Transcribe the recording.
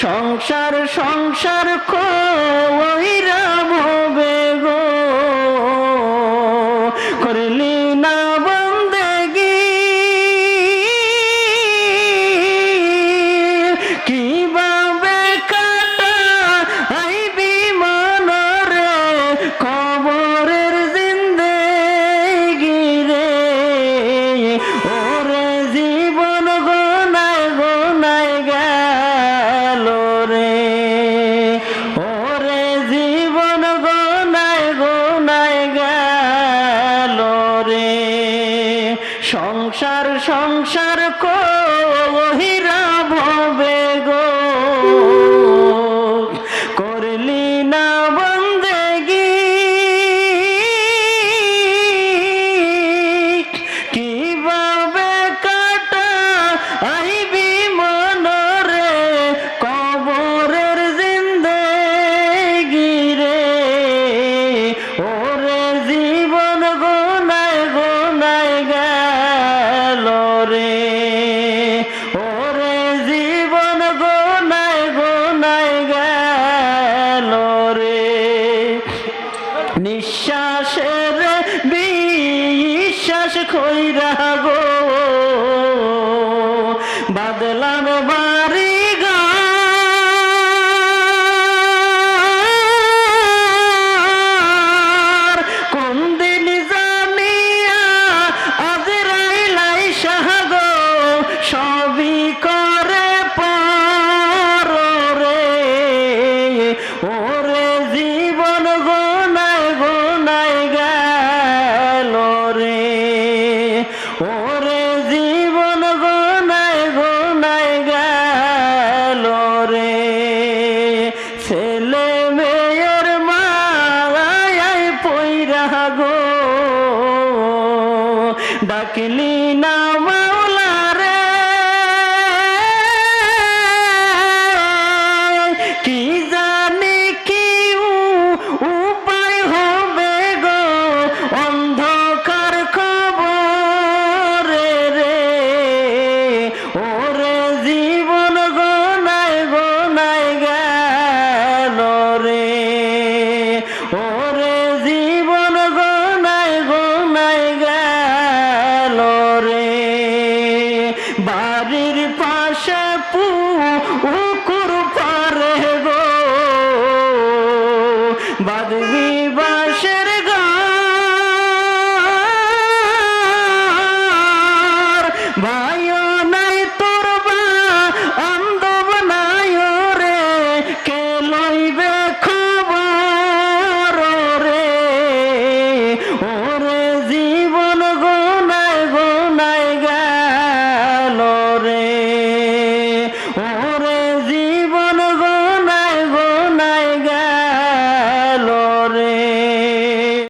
সংসার সংসার কইরা ভবে সংসার সংসার কহির আকাশ খৈরা গো। বাদলা বা গো। ডাকলি না ও